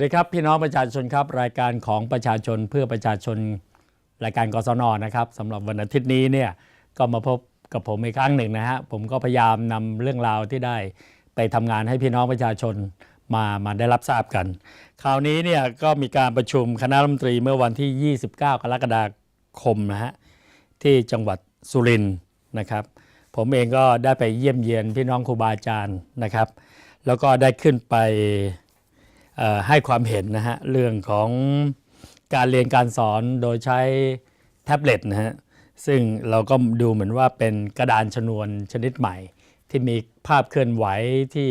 วัสดีครับ พี่น้องประชาชนครับ รายการของประชาชนเพื่อประชาชนรายการกศนนะครับสำหรับวันอาทิตย์นี้เนี่ยก็มาพบกับผมอีกครั้งหนึ่งนะฮะผมก็พยายามนำเรื่องราวที่ได้ไปทำงานให้พี่น้องประชาชนมามาได้รับทราบกัน คราวนี้เนี่ยก็มีการประชุมคณะรัฐมนตรีเมื่อวันที่ 29 กรกฎาคมนะฮะที่จังหวัดสุรินทร์นะครับ ผมเองก็ได้ไปเยี่ยมเยียนพี่น้องครูบาอาจารย์นะครับ แล้วก็ได้ขึ้นไป ให้ความเห็นนะฮะเรื่องของการเรียนการสอนโดยใช้แท็บเล็ตนะฮะซึ่งเราก็ดูเหมือนว่าเป็นกระดานชนวนชนิดใหม่ ที่มีภาพเคลื่อนไหวที่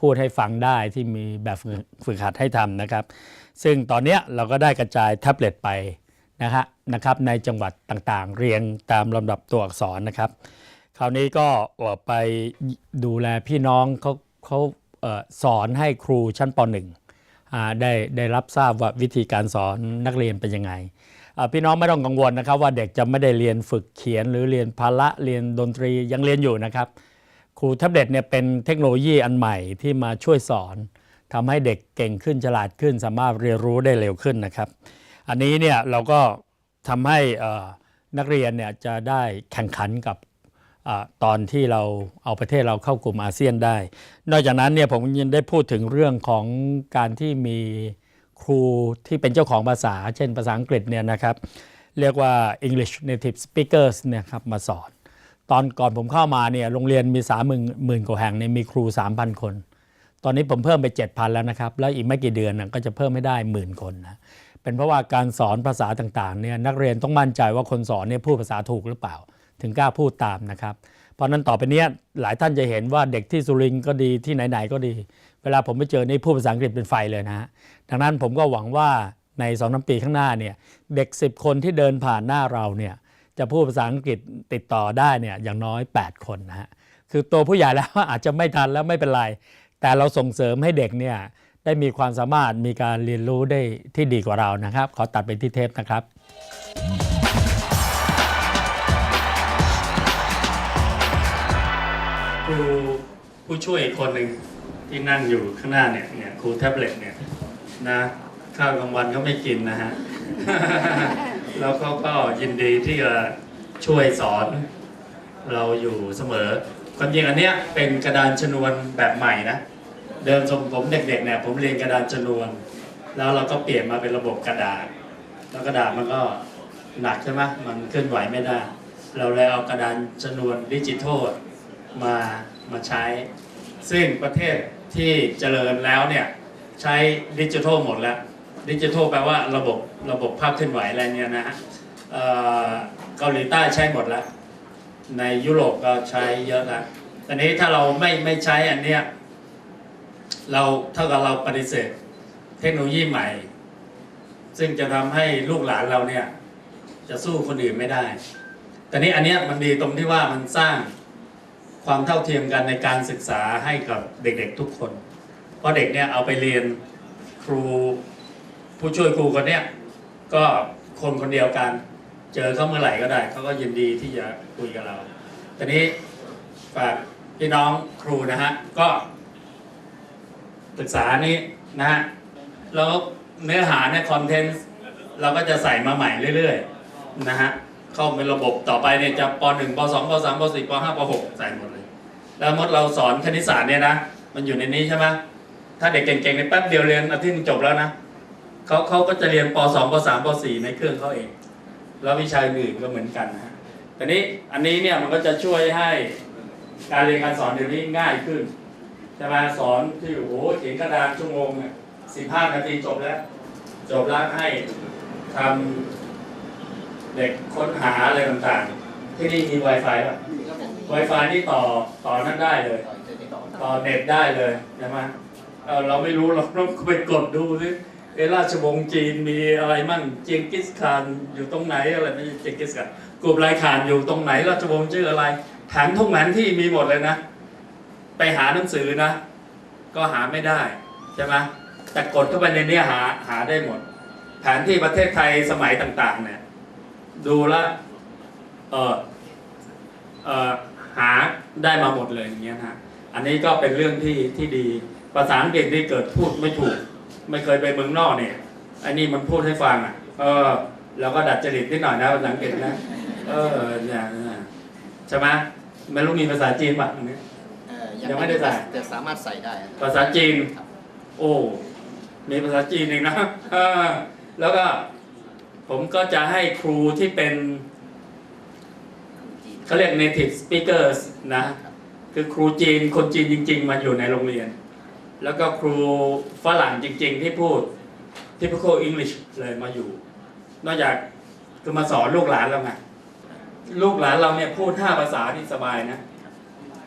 พูดให้ฟังได้ที่มีแบบฝึกหัดให้ทำนะครับ ซึ่งตอนนี้เราก็ได้กระจายแท็บเล็ตไปนะฮะนะครับในจังหวัดต่างๆ เรียงตามลำดับตัวอักษรนะครับ คราวนี้ก็ไปดูแลพี่น้องเขาเขาสอนให้ครูชั้นป .1 อ่า ได้ได้รับทราบว่าวิธีการสอนนักเรียนเป็นยังไงพี่น้องไม่ต้องกังวลนะครับ ว่าเด็กจะไม่ได้เรียนฝึกเขียน หรือเรียนพละเรียนดนตรียังเรียนอยู่นะครับครูแท็บเล็ตเนี่ยเป็นเทคโนโลยีอันใหม่ที่มาช่วยสอนทำให้เด็กเก่งขึ้นฉลาดขึ้น สามารถเรียนรู้ได้เร็วขึ้นนะครับ อันนี้เนี่ยเราก็ทำให้นักเรียนเนี่ยจะได้แข่งขันกับ ตอนที่เราเอาประเทศเราเข้ากลุ่มอาเซียนได้ นอกจากนั้นเนี่ยผมยังได้พูดถึงเรื่องของการที่มีครูที่เป็นเจ้าของภาษา เช่นภาษาอังกฤษเนี่ยนะครับ เรียกว่า English Native Speakers เนี่ยครับมาสอน ตอนก่อนผมเข้ามาเนี่ยโรงเรียนมี3 0 0 0 0หมื่นกว่าแห่งเนี่ยมีครู 3,000 คน ตอนนี้ผมเพิ่มไป 7,000 แล้วนะครับ แล้วอีกไม่กี่เดือนนะก็จะเพิ่มไม่ได้หมื่นคนนะเป็นเพราะว่าการสอนภาษาต่างๆเนี่ยนักเรียนต้องมั่นใจว่าคนสอนเนี่ยพูดภาษาถูกหรือเปล่า ถึงกล้าพูดตามนะครับ เพราะนั้นต่อไปเนี้ยหลายท่านจะเห็นว่าเด็กที่สุรินทร์ก็ดีที่ไหนๆก็ดี เวลาผมไปเจอนี่พูดภาษาอังกฤษเป็นไฟเลยนะฮะดังนั้นผมก็หวังว่าใน2อสปีข้างหน้าเนี่ยเด็ก 10 คนที่เดินผ่านหน้าเราเนี่ยจะพูดภาษาอังกฤษติดต่อได้เนี่ยอย่างน้อย 8 คนนะฮะคือตัวผู้ใหญ่แล้วอาจจะไม่ทันแล้วไม่เป็นไร แต่เราส่งเสริมให้เด็กเนี่ยได้มีความสามารถมีการเรียนรู้ได้ที่ดีกว่าเรานะครับ ขอตัดไปที่เทปนะครับ ครูผู้ช่วยอีกคนหนึ่งที่นั่งอยู่ข้างหน้าเนี่ยเนี่ยครูแท็บเล็ตเนี่ยนะข้าวกลางวันเขาไม่กินนะฮะ แล้วเขาก็ยินดีที่จะช่วยสอนเราอยู่เสมอความจริงอันเนี้ยเป็นกระดานชนวนแบบใหม่นะเดิมสมผมเด็กๆเนี่ยผมเรียนกระดานชนวน แล้วเราก็เปลี่ยนมาเป็นระบบกระดาษ แล้วกระดาษมันก็หนักใช่ไหมมันเคลื่อนไหวไม่ได้ เราเลยเอากระดานชนวนดิจิทัล มามาใช้ ซึ่งประเทศที่เจริญแล้วเนี่ยใช้ดิจิทัลหมดแล้ว ดิจิทัลแปลว่าระบบระบบภาพเคลื่อนไหวอะไรเนี่ยนะฮะเกาหลีใต้ใช้หมดแล้ว ในยุโรปก็ใช้เยอะแล้วต่นี้ถ้าเราไม่ไม่ใช้อันเนี้ยเราเท่ากับเราปฏิเสธเทคโนโลยีใหม่ ซึ่งจะทำให้ลูกหลานเราเนี่ยจะสู้คนอื่นไม่ได้ แต่นี้อันเนี้ยมันดีตรงที่ว่ามันสร้าง ความเท่าเทียมกันในการศึกษาให้กับเด็กๆทุกคน เพราะเด็กเนี่ยเอาไปเรียนครูผู้ช่วยครูคนเนี้ยก็คนคนเดียวกัน เจอเขาเมื่อไหร่ก็ได้เขาก็ยินดีที่จะคุยกับเราทีนี้ฝากพี่น้องครูนะฮะก็ศึกษานี้นะฮะแล้วเนื้อหาเนี่ยคอนเทนต์เราก็จะใส่มาใหม่เรื่อยๆนะฮะ เข้าเป็นระบบต่อไปเนี่ยจะป .1 ป .2 ป .3 ป .4 ป .5 ป .6 ใส่หมดเลย แล้วมดเราสอนคณิตศาสตร์เนี่ยนะ มันอยู่ในนี้ใช่ไหมถ้าเด็กเก่งๆในแป๊บเดียวเรียนอาทิตย์หนึ่งจบแล้วนะเขาเขาก็จะเรียนป .2 ป .3 ป .4 ในเครื่องเขาเอง แล้ววิชาอื่นก็เหมือนกันนะฮะแต่นี้อันนี้เนี่ยมันก็จะช่วยให้การเรียนการสอนเดี๋ยวนี้ง่ายขึ้นจะมาสอนที่โอ้โหเขียนกระดานชั่วโมงเนี่ยสิบห้านาทีจบแล้ว จบแล้วให้ทำ เด็กค้นหาอะไรต่างๆ ที่นี่มี Wi-Fi ป่ะ Wi-Fi นี่ต่อต่อนั่นได้เลย ต่อเน็ตได้เลยใช่ไหมเเราไม่รู้เราต้องไปกดดูสิเอราชวงศ์จีนมีอะไรมั่งเจียงกิสคานอยู่ตรงไหนอะไรไม่ใช่เจียงกิสคานกลุ่มลายขานอยู่ตรงไหนราชวงศ์ชื่ออะไรแผนทุกแผนที่มีหมดเลยนะ ไปหาหนังสือนะ ก็หาไม่ได้ใช่ไหมแต่กดเข้าไปในนี้หาหาได้หมด แผนที่ประเทศไทยสมัยต่างๆเนี่ย ดูแลวเออเออหาได้มาหมดเลยอย่างเงี้ยนะอันนี้ก็เป็นเรื่องที่ที่ดีภาษาอังกฤษที่เกิดพูดไม่ถูก ไม่เคยไปเมืองนอกเนี่ยอันนี้มันพูดให้ฟังอะ เออแล้วก็ดัดจริตนิดหน่อยนะภาษาอังกฤษนะเออเนี่ยเนี่ยใช่ไหมไม่รู้มีภาษาจีนป่ะอันนี้ เอ่อยังไม่ได้ใส่ แต่สามารถใส่ได้ครับภาษาจีน ครับ โอ้ มีภาษาจีนเองนะเออแล้วก็ ผมก็จะให้ครูที่เป็นเขาเรียก native speakers นะคือครูจีนคนจีนจริง ๆ มาอยู่ในโรงเรียน แล้วก็ครูฝรั่งจริง ๆ ที่พูด typical English เลยมาอยู่ นอกจากคือมาสอนลูกหลานเราไงลูกหลานเราเนี่ยพูดห้าภาษานี่สบายนะ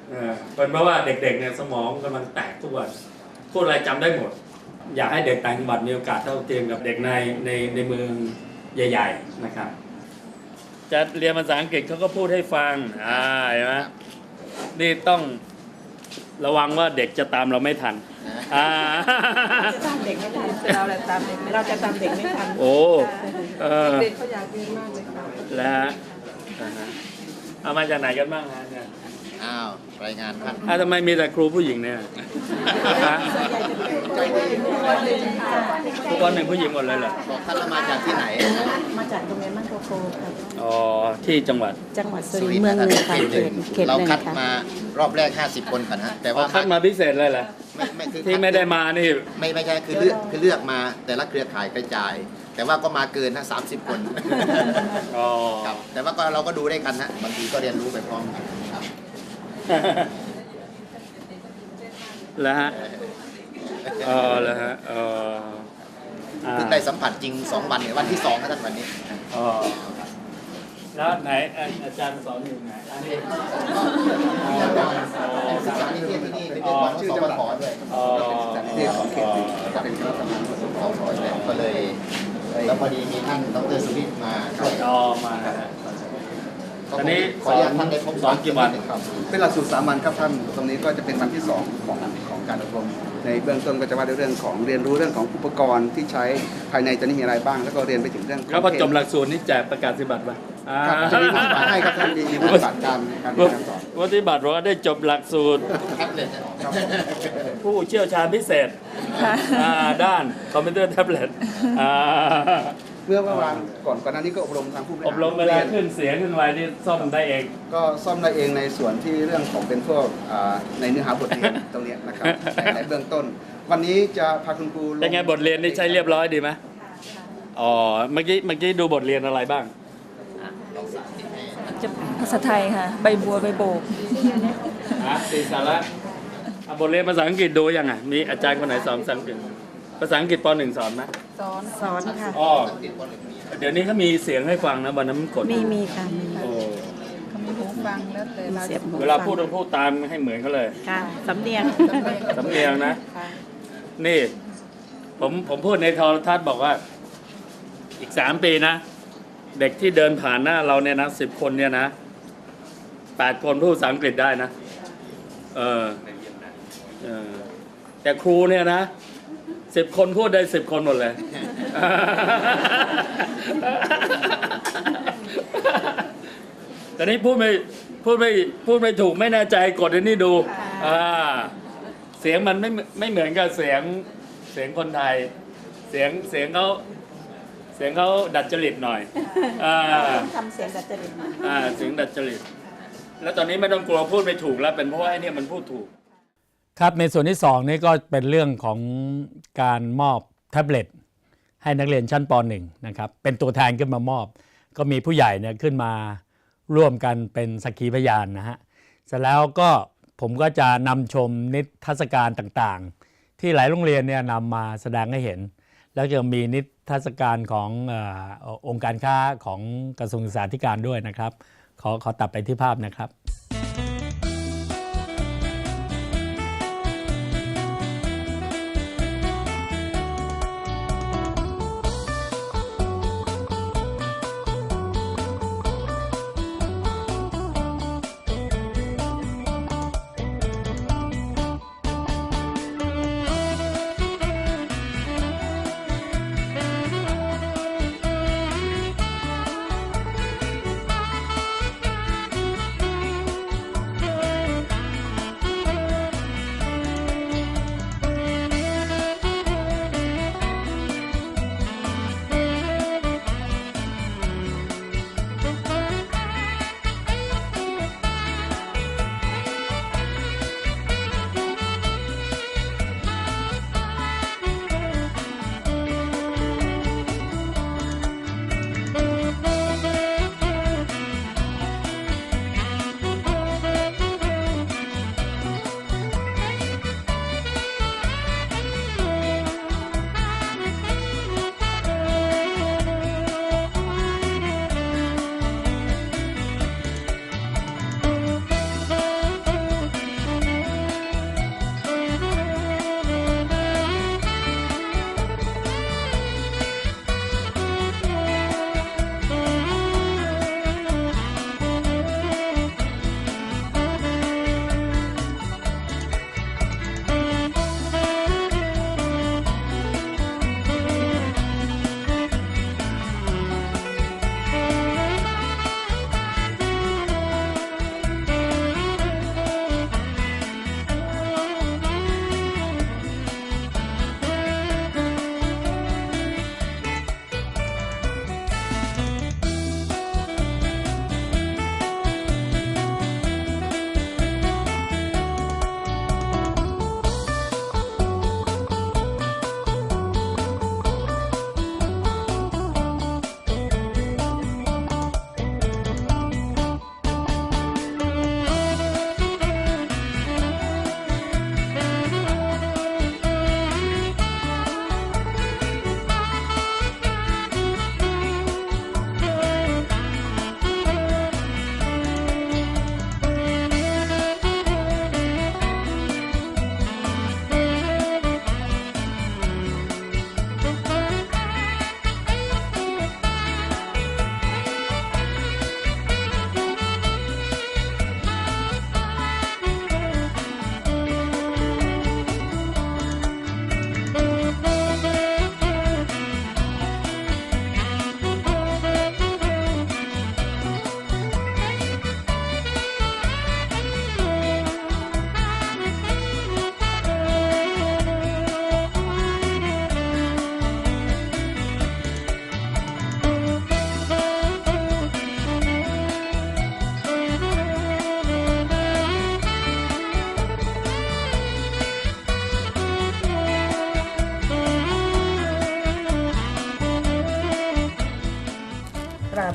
เออเป็นเพราะว่าเด็กๆเนี่ยสมองกำลังแตกทุกวันพูดอะไรจำได้หมด อยากให้เด็กต่างจังหวัดมีโอกาสเท่าเทียมกับเด็กในในในเมือง ใหญ่ ๆนะครับ จะเรียนภาษาอังกฤษเขาก็พูดให้ฟังอ่าเห็นไหมนี่ต้องระวังว่าเด็กจะตามเราไม่ทันอ่าตามเด็กไม่ทันเราแหละตามเด็กเราจะตามเด็กไม่ทันโอ้เออเด็กเขาอยากเรียนมากเลยค่ะแล้วฮะอ่าฮะเอามาจากไหนกันบ้างฮะเนี่ยอ้าวรายงานท่านอ้าวทำไมมีแต่ครูผู้หญิงเนี่ยฮะ ทุกคนหนึ่งผู้หญิงหมดเลยเหรอบอกท่านว่ามาจากที่ไหน มาจากโรงเรียนมั่นโคโคค่ะอ๋อที่จังหวัดจังหวัดสุสุริรินนททร์ร์เมืองนะครับหนึ่งค่ะเขตหนึ่งเขตเขตเราหนึ่งคัดค่ะมารอบแรก 50 คนก่อนฮะแต่อ๋อว่าคัดมาพิเศษเลยเหรอไม่ไม่คือที่ไม่ได้มานี่ไม่ไม่ใช่คือเลือกคือเลือกมาแต่ละเครือข่ายกระจาย แต่ว่าก็มาเกินนะสามสิบคนอ๋อครับแต่ว่าก็เราก็ดูได้วยกันนะบางทีก็เรียนรู้ไปพร้อมกันครับแล้วฮะ เออแล้วฮะเอออ่าเพิ่งได้สัมผัสจริง 2 วันเนี่ยวันที่2นะท่านวันนี้อ๋อแล้วไหนอะอาจารย์สอนอยู่ไหนอันนี้อ๋อศึกษานิเทศที่นี่เป็นเรื่องของสปทด้วยอ๋อที่ของเขตหนึ่งจะเป็นคณะทำงานของสปทด้วยก็เลยแล้วพอดีมีท่านดรสุวิทย์มาช่วยอ๋อมาฮะ อันนี้ขออนุญาตท่านได้พบสอนกี่วันครับเป็นหลักสูตรสามัญครับท่านตรงนี้ก็จะเป็นวันที่สองของของการอบรมในเบื้องต้นก็จะว่าด้วยเรื่องของเรียนรู้เรื่องของอุปกรณ์ที่ใช้ภายในจะนี้มีอะไรบ้าง แล้วก็เรียนไปถึงเรื่องของแล้วพอจบหลักสูตรนี่แจกประกาศสิบัตรป่ะอ่าครับจะมีผู้สอนให้ครับท่านมีมีผู้ปฏิบัติการการเรียนการสอนวัติบัตรว่าได้จบหลักสูตรแท็บเล็ตครับผู้เชี่ยวชาญพิเศษอ่าด้านคอมพิวเตอร์แท็บเล็ตอ่า เมื่อเมื่อวานก่อนก่อนหน้านี้ก็อบรมทางผู้บริอหารบรมเวลาขึ้นเสียงขึ้นไวนี่ซ่อมได้เอง ก็ซ่อมได้เองในส่วนที่เรื่องของเป็นพวกอ่าในเนื้อหาบทเรียนตรงเนี้ยนะครับในในเบื้องต้น วันนี้จะพาคุณครูลเป็นไงบทเรียนนี่ใช้เรียบร้อยดีไหมอ๋อเมื่อกี้เมื่อกี้ดูบทเรียนอะไรบ้าง จะภาษาไทยค่ะ ใบบัวใบโบกฮะสีสาระอะบทเรียนภาษาอังกฤษดูยังไงมีอาจารย์คนไหนสอนภาษาอังกฤษ ภาษาอังกฤษปหนึ่งสอนไหมสอนสอนค่ะ อ๋อเดี๋ยวนี้เขามีเสียงให้ฟังนะวันนั้นกดมีมีค่ะมีค่ะโอ้เขามีหูฟังแล้วแต่เราเสียบหูเวลาพูดต้องพูดตามให้เหมือนเขาเลยค่ะสำเนียงสำเนียงนะค่ะนี่ ผมผมพูดในโทรทัศน์บอกว่า อีกสามปีนะ เด็กที่เดินผ่านหน้าเราเนี่ยนะสิบคนเนี่ยนะแปดคนพูดภาษาอังกฤษได้นะ เออเออแต่ครูเนี่ยนะ สิบคนพูดได้สิบคนหมดเลยแต่นี่พูดไม่พูดไม่พูดไม่ถูกไม่แน่ใจกดอันนี้ดูอ่าเสียงมันไม่ไม่เหมือนกับเสียงเสียงคนไทย เสียงเสียงเขาเสียงเขาดัดจริตหน่อยอ่าทำเสียงดัดจริตมาอ่าเสียงดัดจริต แล้วตอนนี้ไม่ต้องกลัวพูดไม่ถูกแล้วเป็นเพราะว่าไอ้เนี่ยมันพูดถูก ครับในส่วนที่สองนี่ก็เป็นเรื่องของการมอบแท็บเล็ตให้นักเรียนชั้นป .1 นะครับเป็นตัวแทนขึ้นมามอบ ก็มีผู้ใหญ่เนี่ยขึ้นมาร่วมกันเป็นสักขีพยานนะฮะเสร็จแล้วก็ผมก็จะนำชมนิทรรศการต่างๆ ที่หลายโรงเรียนเนี่ยนำมาแสดงให้เห็น แล้วจะมีนิทรรศการของออองค์การค้าของกระทรวงศึกษาธิการด้วยนะครับ ขอขอตัดไปที่ภาพนะครับ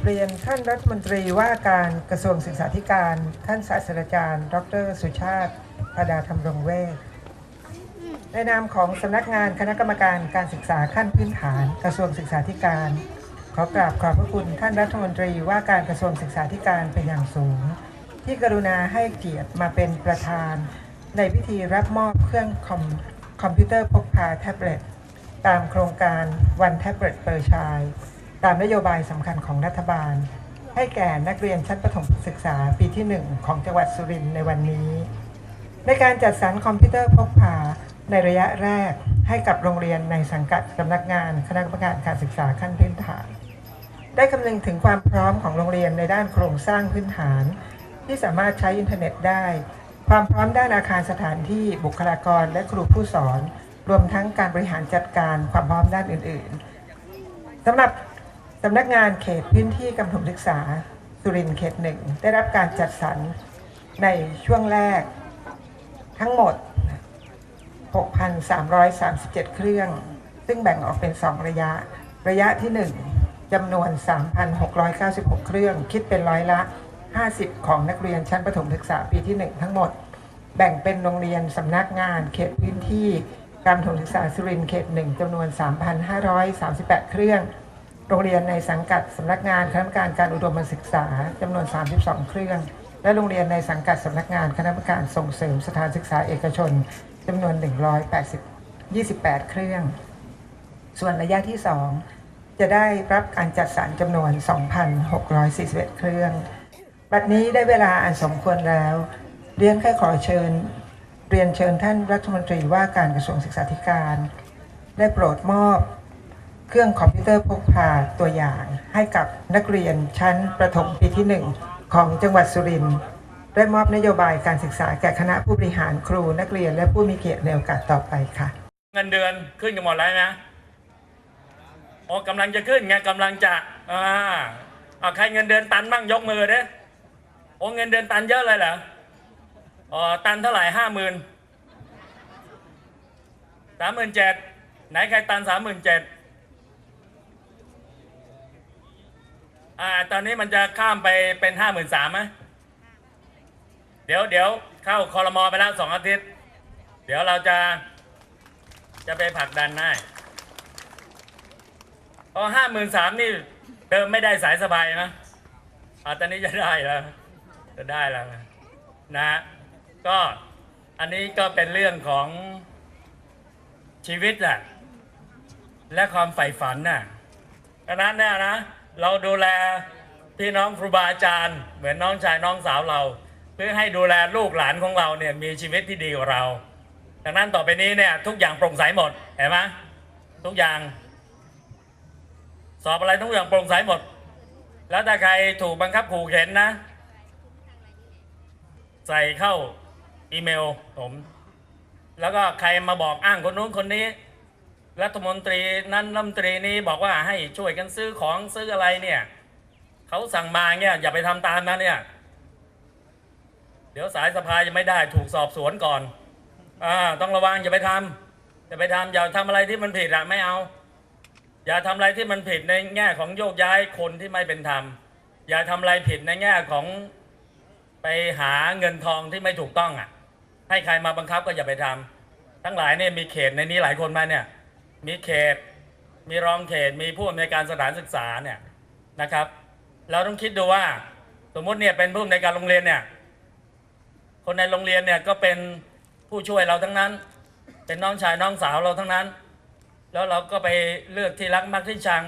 เรียนท่านรัฐมนตรีว่าการกระทรวงศึกษาธิการ ท่านศาสตราจารย์ ดร สุชาติพดาธรรมรงเวชในนามของสำนักงานคณะกรรมการการศึกษาขั้นพื้นฐานกระทรวงศึกษาธิการ ขอกราบขอบพระคุณท่านรัฐมนตรีว่าการกระทรวงศึกษาธิการเป็นอย่างสูง ที่กรุณาให้เกียรติมาเป็นประธาน ในพิธีรับมอบเครื่องคอมคอมพิวเตอร์พกพาแท็บเล็ตตามโครงการวันแท็บเล็ ตายตามนโยบายสำคัญของรัฐบาล ให้แก่นักเรียนชั้นประถมศึกษาปีที่ 1 ของจังหวัดสุรินทร์ในวันนี้ ในการจัดสรรคอมพิวเตอร์พกพาในระยะแรกให้กับโรงเรียนในสังกัดสำนักงานคณะกรรมการการศึกษาขั้นพื้นฐาน ได้คำนึงถึงความพร้อมของโรงเรียนในด้านโครงสร้างพื้นฐาน ที่สามารถใช้อินเทอร์เน็ตได้ ความพร้อมด้านอาคารสถานที่บุคลากรและครูผู้สอน รวมทั้งการบริหารจัดการความพร้อมด้านอื่น ๆสำหรับ สำนักงานเขตพื้นที่กำถมศึกษาสุรินทร์เขตหนึ่งได้รับการจัดสรรในช่วงแรกทั้งหมด 6,337 เครื่อง ซึ่งแบ่งออกเป็น 2 ระยะ ระยะที่ 1จำนวน 3,696 เครื่อง คิดเป็นร้อยละ 50 ของนักเรียนชั้นประถมศึกษาปีที่ 1 ทั้งหมด แบ่งเป็นโรงเรียนสำนักงานเขตพื้นที่ การประถมศึกษาสุรินทร์เขต 1จำนวน 3,538 เครื่อง โรงเรียนในสังกัดสำนักงานคณะกรรมการการอุดมศึกษาจำนวน 32 เครื่อง และโรงเรียนในสังกัดสำนักงานคณะกรรมการส่งเสริมสถานศึกษาเอกชนจำนวน 180 28 เครื่อง ส่วนระยะที่ 2 จะได้รับการจัดสรรจำนวน 2,641 เครื่อง บัดนี้ได้เวลาอันสมควรแล้ว เรียนแค่ขอเชิญ เรียนเชิญท่านรัฐมนตรีว่าการกระทรวงศึกษาธิการ ได้โปรดมอบ เครื่องคอมพิวเตอร์พกพาตัวอย่าง ให้กับนักเรียนชั้นประถมปีที่ 1 ของจังหวัดสุรินทร์ได้มอบนโยบายการศึกษาแก่คณะผู้บริหารครูนักเรียนและผู้มีเกียรติในโอกาสต่อไปค่ะ เงินเดือนขึ้นกันหมดแล้วนะโอ้กำลังจะขึ้นไงกำลังจะอ่าเอาใครเงินเดือนตันบ้างยกมือเด้โอ้เงินเดือนตันเยอะเลยเหรออ๋อตันเท่าไหร่ห้าหมื่นสามหมื่นเจ็ดไหนใครตันสามหมื่นเจ็ด อ่า ตอนนี้มันจะข้ามไปเป็นห้าหมื่นสามไหมเดี๋ยวเดี๋ยวเข้าคอรมอไปแล้วสองอาทิตย์ เดี๋ยวเราจะจะไปผลักดันได้พอห้าหมื่นสามนี่เดิมไม่ได้สายสบายนะอาตอนนี้จะได้แล้ว จะได้แล้ว นะะฮะก็อันนี้ก็เป็นเรื่องของชีวิตแหละและความใฝ่ฝันน่ะดังนั้นเนี่ยนะ เราดูแลพี่น้องครูบาอาจารย์ เหมือนน้องชายน้องสาวเรา เพื่อให้ดูแลลูกหลานของเราเนี่ยมีชีวิตที่ดีกว่าเรา ดังนั้นต่อไปนี้เนี่ยทุกอย่างโปร่งใสหมดเห็นไหมทุกอย่าง สอบอะไรทุกอย่างโปร่งใสหมด แล้วถ้าใครถูกบังคับขู่เข็นนะ ใส่เข้าอีเมลผม แล้วก็ใครมาบอกอ้างคนนู้นคนนี้ รัฐมนตรีนั้นรัฐมนตรีนี้บอกว่าให้ช่วยกันซื้อของซื้ออะไรเนี่ยเขาสั่งมาเนี่ยอย่าไปทำตามนะเนี่ย เดี๋ยวสายสภายังไม่ได้ถูกสอบสวนก่อนอ่าต้องระวังอย่าไปทำอย่าไปทำอย่าทำอะไรที่มันผิดอะไม่เอา อย่าทำอะไรที่มันผิดในแง่ของโยกย้ายคนที่ไม่เป็นธรรม อย่าทำอะไรผิดในแง่ของไปหาเงินทองที่ไม่ถูกต้องอะให้ใครมาบังคับก็อย่าไปทำทั้งหลายเนี่ยมีเขตในนี้หลายคนมาเนี่ย มีเขต มีรองเขต มีผู้อำนวยการสถานศึกษาเนี่ยนะครับ เราต้องคิดดูว่าสมมติเนี่ยเป็นผู้อำนวยการโรงเรียนเนี่ย คนในโรงเรียนเนี่ยก็เป็นผู้ช่วยเราทั้งนั้น เป็นน้องชายน้องสาวเราทั้งนั้น แล้วเราก็ไปเลือกที่รักมักที่ชัง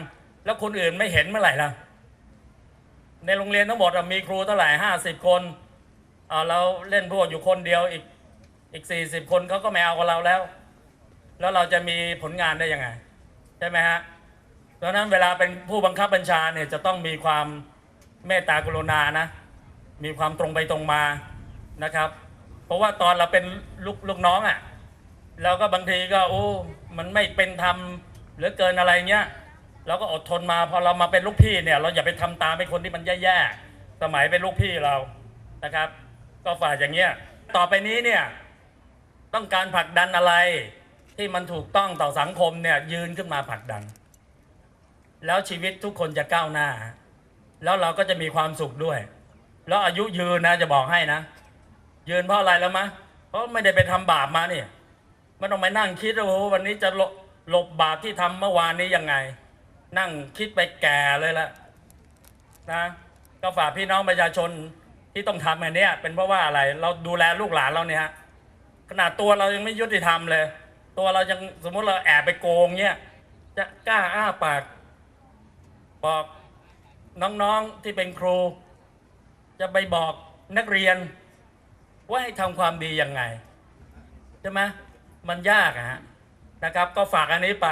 แล้วคนอื่นไม่เห็นเมื่อไหร่ล่ะ ในโรงเรียนทั้งหมดมีครูเท่าไหร่ห้าสิบคนเเราเล่นพวกอยู่คนเดียวอีกอีกสี่สิบคนเขาก็ไม่เอากับเราแล้ว แล้วเราจะมีผลงานได้ยังไง ใช่ไหมฮะดังนั้นเวลาเป็นผู้บังคับบัญชาเนี่ยจะต้องมีความเมตตากรุณานะ มีความตรงไปตรงมานะครับ เพราะว่าตอนเราเป็นลูกลูกน้องอะ่ะเราก็บางทีก็โอ้มันไม่เป็นธรรมหลือเกินอะไรเงี้ยเราก็อดทนมาพอเรามาเป็นลูกพี่เนี่ยเราอย่าไปทำตามไอ้คนที่มันแย่ๆสมัยเป็นลูกพี่เรานะครับ ก็ฝากอย่างเงี้ยต่อไปนี้เนี่ยต้องการผลักดันอะไร ที่มันถูกต้องต่อสังคมเนี่ยยืนขึ้นมาผลักดัน แล้วชีวิตทุกคนจะก้าวหน้า แล้วเราก็จะมีความสุขด้วย แล้วอายุยืนนะจะบอกให้นะ ยืนเพราะอะไรแล้วมะเพราะไม่ได้ไปทำบาปมาเนี่ยไม่ต้องไปนั่งคิดว่าโอ้วันนี้จะหลบหลบบาปที่ทำเมื่อวานนี้ยังไง นั่งคิดไปแก่เลยละนะก็ฝากพี่น้องประชาชนที่ต้องทำอันนี้เป็นเพราะว่าอะไร เราดูแลลูกหลานเราเนี่ยขนาดตัวเรายังไม่ยุติธรรมเลย ตัวเรายังสมมุติเราแอบไปโกงเนี่ยจะกล้าอ้าปากบอกน้องๆที่เป็นครู จะไปบอกนักเรียน ว่าให้ทำความดียังไงใช่ไหมมันยากอะฮะนะครับ ก็ฝากอันนี้ไป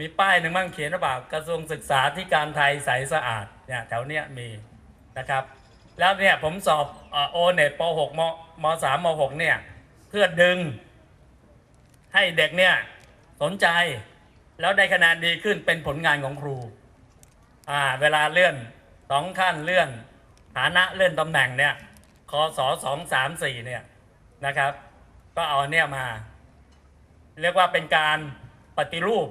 มีป้ายหนึ่งมั่งเขียนว่าแบบกระทรวงศึกษาที่การไทยใสสะอาดเนี่ยแถวเนี้ยมีนะครับ แล้วเนี่ยผมสอบโอเน็ตป .6 มม 3 ม .6 เนี่ยเพื่อดึง ให้เด็กเนี่ยสนใจแล้วได้คะแนนดีขึ้นเป็นผลงานของครูอ่าเวลาเลื่อนสองขั้นเลื่อนฐานะเลื่อนตำแหน่งเนี่ยคศสองสามสี่เนี่ยนะครับ ก็เอาเนี่ยมา เรียกว่าเป็นการปฏิรูป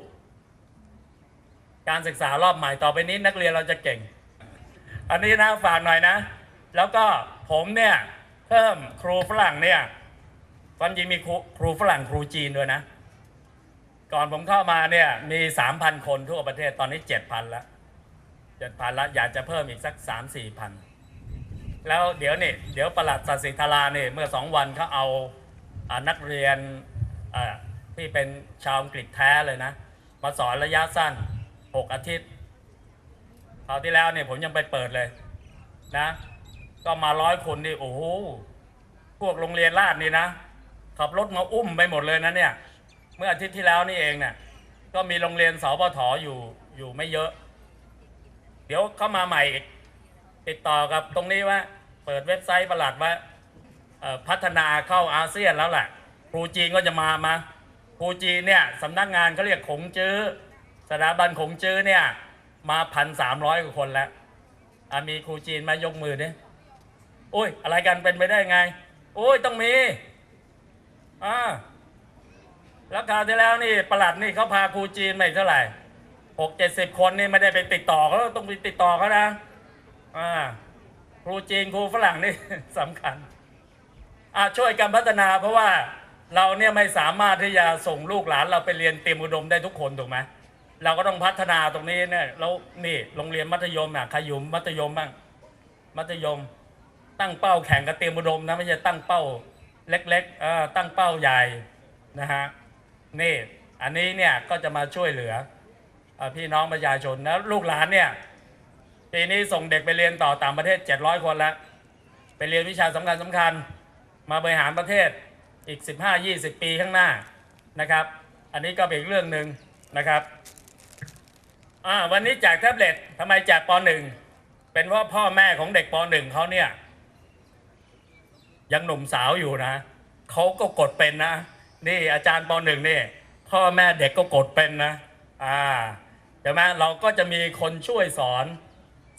การศึกษารอบใหม่ต่อไปนี้นักเรียนเราจะเก่ง อันนี้นะฝากหน่อยนะ แล้วก็ผมเนี่ยเพิ่มครูฝรั่งเนี่ย ความจริงมีครูครูฝรั่งครูจีนด้วยนะ ก่อนผมเข้ามาเนี่ย มีสามพันคนทั่วประเทศตอนนี้เจ็ดพันแล้วเจ็ดพันล้วอยากจะเพิ่มอีกสักสามสี่พันแล้วเดี๋ยวนี่เดี๋ยวประหลัดสัสิธาราเนี่ยเมื่อสองวันเขาเอาอนักเรียนที่เป็นชาวอังกฤษแท้เลยนะ มาสอนระยะสั้นหกอาทิตย์คราวที่แล้วเนี่ยผมยังไปเปิดเลยนะ ก็มาร้อยคนนี่โอ้โหพวกโรงเรียนลาดนี่นะ ขับรถมาอุ้มไปหมดเลยนะเนี่ย เมื่ออาทิตย์ที่แล้วนี่เองเนี่ยก็มีโรงเรียนสปทอยู่อยู่ไม่เยอะ เดี๋ยวเข้ามาใหม่อีกติดต่อกับตรงนี้ว่า เปิดเว็บไซต์ประหลัดว่าพัฒนาเข้าอาเซียนแล้วแหละครูจีนก็จะมามาครูจีนเนี่ยสำนักงานเขาเรียกขงจื้อสถาบันขงจื้อเนี่ยมาพันสามร้อยกว่าคนแล้วมีครูจีนมายกมือเนี่ยโอ้ย อะไรกันเป็นไปได้ไง โอ้ยต้องมี อ่าแล้วคราวที่แล้วนี่ประหลัดนี่เขาพาครูจีนมาเท่าไหร่หกเจ็ดสิบคนนี่ไม่ได้ไปติดต่อเขาต้องไปติดต่อเขานะอ่าครูจีนครูฝรั่งนี่สำคัญอ่าช่วยกันพัฒนาเพราะว่าเราเนี่ยไม่สามารถที่จะส่งลูกหลานเราไปเรียนเตรียมอุดมได้ทุกคนถูกไหมเราก็ต้องพัฒนาตรงนี้เนี่ยแล้วนี่โรงเรียนมัธยมอะขยุมมัธยมบ้างมัธยม ตั้งเป้าแข่งกับเตรียมอุดมนะไม่ใช่ตั้งเป้า เล็กๆตั้งเป้าใหญ่นะฮะนี่อันนี้เนี่ยก็จะมาช่วยเหลืออพี่น้องประชาชนแล้วลูกหลานเนี่ยปีนี้ส่งเด็กไปเรียนต่อต่างประเทศ 700 คนแล้วไปเรียนวิชาสำคัญสำคัญมาบริหารประเทศอีก 15-20 ปีข้างหน้านะครับ อันนี้ก็เป็นอีกเรื่องหนึ่งนะครับวันนี้แจกแท็บเล็ตทำไมแจกป .1 เป็นเพราะพ่อแม่ของเด็กป .1 เขาเนี่ย ยังหนุ่มสาวอยู่นะเขาก็กดเป็นนะ นี่อาจารย์ปหนึ่งนี่พ่อแม่เด็กก็กดเป็นนะอ่าใช่ไหมเราก็จะมีคนช่วยสอน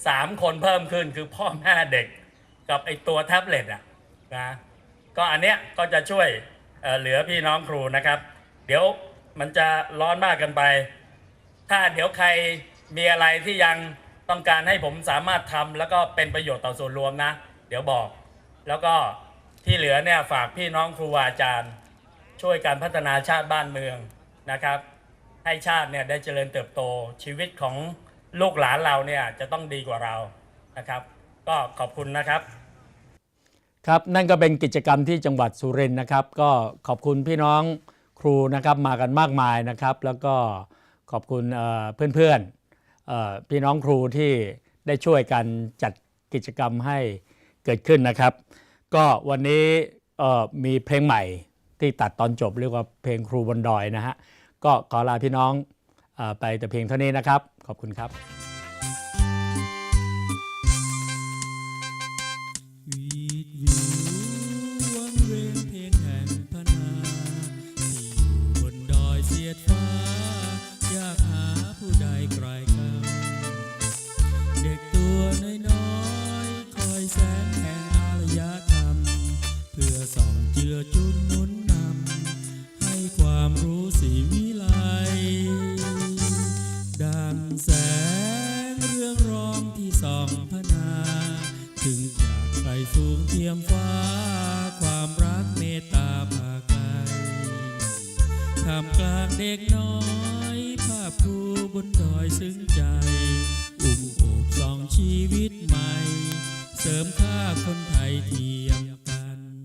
สามคนเพิ่มขึ้นคือพ่อแม่เด็กกับไอตัวแท็บเล็ตอะนะก็อันเนี้ยก็จะช่วยเออเหลือพี่น้องครูนะครับ เดี๋ยวมันจะร้อนมากกันไป ถ้าเดี๋ยวใครมีอะไรที่ยังต้องการให้ผมสามารถทำแล้วก็เป็นประโยชน์ต่อส่วนรวมนะ เดี๋ยวบอกแล้วก็ ที่เหลือเนี่ยฝากพี่น้องครูอาจารย์ ช่วยการพัฒนาชาติบ้านเมืองนะครับ ให้ชาติเนี่ยได้เจริญเติบโตชีวิตของลูกหลานเราเนี่ยจะต้องดีกว่าเรานะครับ ก็ขอบคุณนะครับ ครับนั่นก็เป็นกิจกรรมที่จังหวัดสุรินทร์นะครับ ก็ขอบคุณพี่น้องครูนะครับมากันมากมายนะครับ แล้วก็ขอบคุณเอ่อเพื่อนๆพี่น้องครูที่ได้ช่วยกันจัดกิจกรรมให้เกิดขึ้นนะครับ ก็วันนี้มีเพลงใหม่ที่ตัดตอนจบเรียกว่าเพลงครูบนดอยนะฮะ ก็ขอลาพี่น้องอไปแต่เพียงเท่านี้นะครับ ขอบคุณครับ